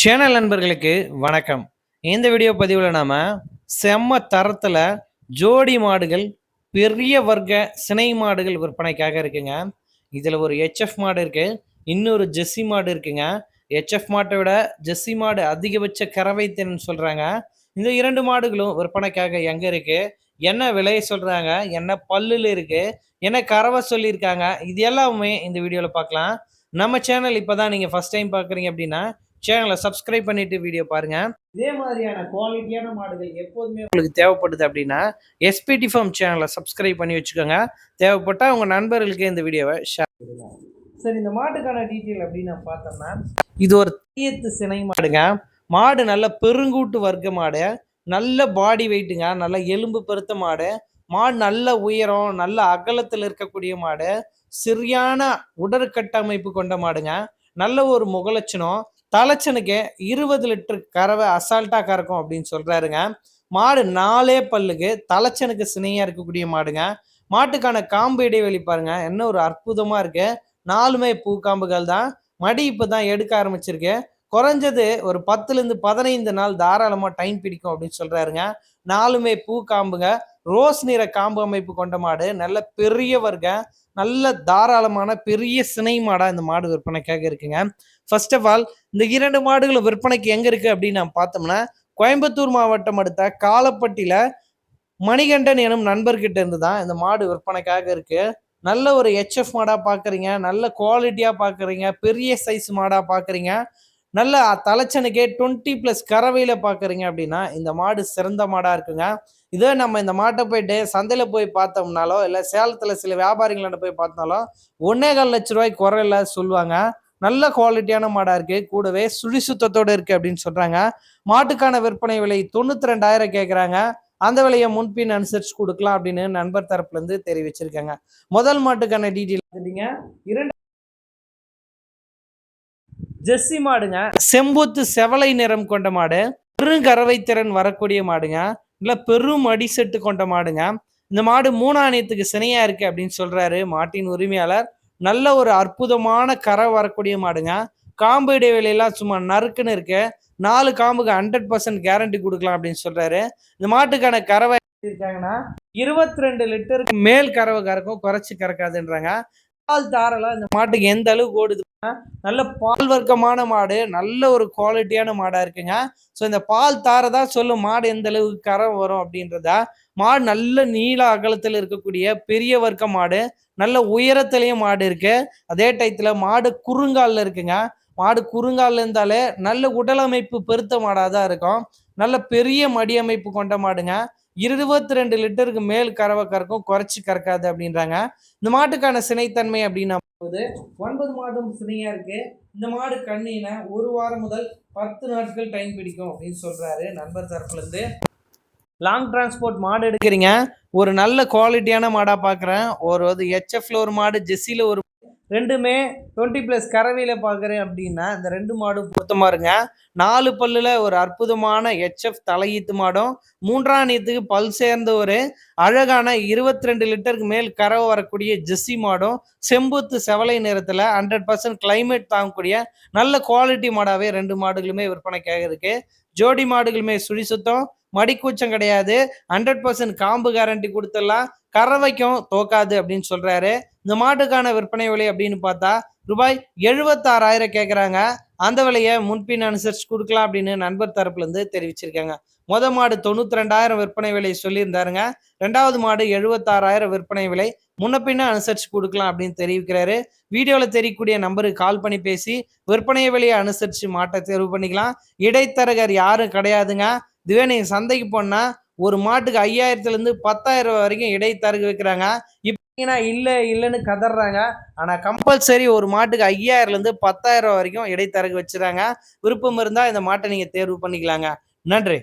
Channel நண்பர்களுக்கு வணக்கம். இந்த வீடியோ பதிவில் நாம செம்ம தரத்தில் ஜோடி மாடுகள் பெரிய வர்க்க சினை மாடுகள் விற்பனைக்காக இருக்குங்க. இதில் ஒரு ஹெச்எஃப் மாடு இருக்குது இன்னொரு ஜெஸ்ஸி மாடு இருக்குங்க. ஹெச்எஃப் மாட்டை விட ஜெஸ்ஸி மாடு அதிகபட்ச கறவை சொல்கிறாங்க இந்த இரண்டு மாடுகளும் விற்பனைக்காக எங்கே இருக்குது என்ன விலையை சொல்கிறாங்க என்ன பல்லுல இருக்குது என்ன கறவை சொல்லியிருக்காங்க? இது எல்லாமே இந்த வீடியோவில் பார்க்கலாம். நம்ம சேனல் இப்போ தான் நீங்கள் ஃபஸ்ட் டைம் பார்க்குறீங்க அப்படின்னா சேனலை சப்ஸ்கிரைப் பண்ணிட்டு வீடியோ பாருங்க. இதே மாதிரியான குவாலிட்டியான மாடுகள் எப்போதுமே உங்களுக்கு தேவைப்படுது அப்படின்னா எஸ்பிடி ஃபார்ம் சேனலை சப்ஸ்கிரைப் பண்ணி வச்சுக்கோங்க. தேவைப்பட்டால் உங்கள் நண்பர்களுக்கு இந்த வீடியோவை ஷேர் பண்ணுங்க. சரி இந்த மாட்டுக்கான டீட்டெயில் அப்படின்னு நான் பார்த்தோம்னா இது ஒரு தீயத்து சினை மாடுங்க. மாடு நல்ல பெருங்கூட்டு வர்க்க மாடு. நல்ல பாடி வெயிட்டுங்க நல்ல எலும்பு பெருத்த மாடு. மாடு நல்ல உயரம் நல்ல அகலத்தில் இருக்கக்கூடிய மாடு. சரியான உடற்கட்டமைப்பு கொண்ட மாடுங்க. நல்ல ஒரு முகலட்சணம். தலைச்சனுக்கு இருபது லிட்டர் கறவை அசால்ட்டாக கறக்கும் அப்படின்னு சொல்கிறாருங்க மாடு நாலே பல்லுக்கு தலைச்சனுக்கு சினையாக இருக்கக்கூடிய மாடுங்க. மாட்டுக்கான காம்பு இடைவெளி பாருங்க என்ன ஒரு அற்புதமாக இருக்குது நாலுமே பூ காம்புகள் தான். மடி இப்போ தான் எடுக்க ஆரம்பிச்சிருக்கு. குறைஞ்சது ஒரு பத்துலேருந்து பதினைந்து நாள் தாராளமாக டைம் பிடிக்கும் அப்படின்னு சொல்கிறாருங்க நாலுமே பூ காம்புங்க. ரோஸ் நிற காம்பு அமைப்பு கொண்ட மாடு. நல்ல பெரிய வர்க்க நல்ல தாராளமான பெரிய சினை மாடாக இந்த மாடு விற்பனைக்காக இருக்குங்க. ஃபர்ஸ்ட் ஆஃப் ஆல் இந்த இரண்டு மாடுகளும் விற்பனைக்கு எங்க இருக்கு அப்படின்னு நம்ம பார்த்தோம்னா கோயம்புத்தூர் மாவட்டம் அடுத்த காலப்பட்டியில மணிகண்டன் எனும் நண்பர்கிட்ட இருந்து தான் இந்த மாடு விற்பனைக்காக இருக்கு. நல்ல ஒரு ஹெச்எஃப் மாடாக பார்க்குறீங்க நல்ல குவாலிட்டியாக பார்க்குறீங்க பெரிய சைஸ் மாடாக பார்க்குறீங்க நல்ல தலைச்சனுக்கே டுவெண்ட்டி ப்ளஸ் கறவையில் பார்க்குறீங்க அப்படின்னா இந்த மாடு சிறந்த மாடாக இருக்குங்க. இதே நம்ம இந்த மாட்டை போயிட்டு சந்தையில் போய் பார்த்தோம்னாலோ இல்லை சேலத்தில் சில வியாபாரிகள போய் பார்த்தாலோ ஒன்னே கால் லட்ச ரூபாய்க்கு குறையில சொல்லுவாங்க. நல்ல குவாலிட்டியான மாடாக இருக்குது கூடவே சுழி சுத்தத்தோடு இருக்குது அப்படின்னு சொல்கிறாங்க மாட்டுக்கான விற்பனை விலை தொண்ணூற்றி ரெண்டாயிரம் கேட்குறாங்க அந்த விலையை முன்பின் அனுசரித்து கொடுக்கலாம் அப்படின்னு நண்பர் தரப்புலேருந்து தெரிவிச்சிருக்காங்க. முதல் மாட்டுக்கான டீட்டெயில் இரண்டு ஜெர்சி மாடுங்க. செம்புத்து செவலை நிறம் கொண்ட மாடு பெருங்கறவை திறன் வரக்கூடிய மாடுங்க இல்ல பெரும் அடிசெட்டு கொண்ட மாடுங்க. இந்த மாடு மூணாணியத்துக்கு சினையா இருக்கு அப்படின்னு சொல்றாரு மாட்டின் உரிமையாளர். நல்ல ஒரு அற்புதமான கரை வரக்கூடிய மாடுங்க. காம்பு இடைவெளியெல்லாம் சும்மா நறுக்குன்னு இருக்கு. நாலு காம்புக்கு ஹண்ட்ரட் பர்சன்ட் கேரண்டி கொடுக்கலாம் அப்படின்னு சொல்றாரு. இந்த மாட்டுக்கான கறவை இருக்காங்கன்னா இருபத்தி ரெண்டு லிட்டருக்கு மேல் கறவை கறக்கும் குறைச்சி கறக்காதுன்றாங்க. பால் தாரலாம் இந்த மாட்டுக்கு எந்த அளவுக்கு ஓடுது நல்ல பால் வர்க்கமான மாடு நல்ல ஒரு குவாலிட்டியான மாடா இருக்குங்க. ஸோ இந்த பால் தாரை தான் சொல்லும் மாடு எந்த அளவுக்கு கரை வரும் அப்படின்றதா. மாடு நல்ல நீள அகலத்தில் இருக்கக்கூடிய பெரிய வர்க்க மாடு நல்ல உயரத்துலேயும் மாடு இருக்கு. அதே டயத்தில் மாடு குறுங்கால்ல இருக்குங்க. மாடு குறுங்காலில் இருந்தாலே நல்ல உடலமைப்பு பெருத்த மாடாக தான் இருக்கும். நல்ல பெரிய மடி அமைப்பு கொண்ட மாடுங்க. இருபத்தி ரெண்டு லிட்டருக்கு மேல் கறவை கறக்கும் குறைச்சி கறக்காது அப்படின்றாங்க. இந்த மாட்டுக்கான சினைத்தன்மை அப்படின்னா போது ஒன்பது மாதம் சினையா இருக்கு. இந்த மாடு கண்ணின ஒரு வாரம் முதல் பத்து நாட்கள் டைம் பிடிக்கும் அப்படின்னு சொல்றாரு நண்பர் தரப்புல இருந்து லாங் டிரான்ஸ்போர்ட் மாடு எடுக்கிறீங்க. ஒரு நல்ல குவாலிட்டியான மாடாக பார்க்குறேன் ஒரு அது ஹெச்எஃப்ல ஒரு மாடு ஜெஸ்ஸியில் ஒரு ரெண்டுமே டுவெண்ட்டி ப்ளஸ் கறவையில் பார்க்குறேன் அப்படின்னா இந்த ரெண்டு மாடும் பொருத்தமாக இருங்க. நாலு பல்லில் ஒரு அற்புதமான ஹெச்எஃப் தலையீத்து மாடும். மூன்றாம் நீத்துக்கு பல் சேர்ந்த ஒரு அழகான இருபத்தி ரெண்டு லிட்டருக்கு மேல் கறவை வரக்கூடிய ஜெஸ்ஸி மாடும். செம்புத்து செவலை நிறத்தில் ஹண்ட்ரட் பர்சன்ட் கிளைமேட் தாங்கக்கூடிய நல்ல குவாலிட்டி மாடாகவே ரெண்டு மாடுகளுமே விற்பனைக்காக இருக்குது ஜோடி மாடுகளுமே சுழி சுத்தம் மடிக்கூச்சம் கிடையாது. ஹண்ட்ரட் பர்சன்ட் காம்பு கேரண்டி கொடுத்துடலாம். கறவைக்கும் தோக்காது அப்படின்னு சொல்றாரு. இந்த மாட்டுக்கான விற்பனை விலை அப்படின்னு பார்த்தா ரூபாய் எழுபத்தாறாயிரம் கேட்குறாங்க அந்த விலையை முன்பின் அனுசரிச்சு கொடுக்கலாம் அப்படின்னு நண்பர் தரப்புலேருந்து தெரிவிச்சிருக்காங்க. மொத மாடு தொண்ணூத்தி ரெண்டாயிரம் விற்பனை விலை சொல்லியிருந்தாருங்க. ரெண்டாவது மாடு எழுபத்தாறாயிரம் விற்பனை விலை முன்ன அனுசரிச்சு கொடுக்கலாம் அப்படின்னு தெரிவிக்கிறாரு. வீடியோவில் தெரியக்கூடிய நம்பருக்கு கால் பண்ணி பேசி விற்பனை விலையை அனுசரித்து மாட்டை தேர்வு பண்ணிக்கலாம். இடைத்தரகர் யாரும் கிடையாதுங்க. இதுவே நீங்க சந்தைக்கு போனா ஒரு மாட்டுக்கு ஐயாயிரத்துல இருந்து பத்தாயிரம் ரூபாய் வரைக்கும் இடைத்தரகு வைக்கிறாங்க. இப்போ இல்லை இல்லைன்னு கதறாங்க. ஆனால் கம்பல்சரி ஒரு மாட்டுக்கு ஐயாயிரம்லேருந்து பத்தாயிரம் ரூபாய் வரைக்கும் இடைத்தரகு வச்சுறாங்க. விருப்பம் இருந்தால் இந்த மாட்டை நீங்கள் தேர்வு பண்ணிக்கலாங்க. நன்றி.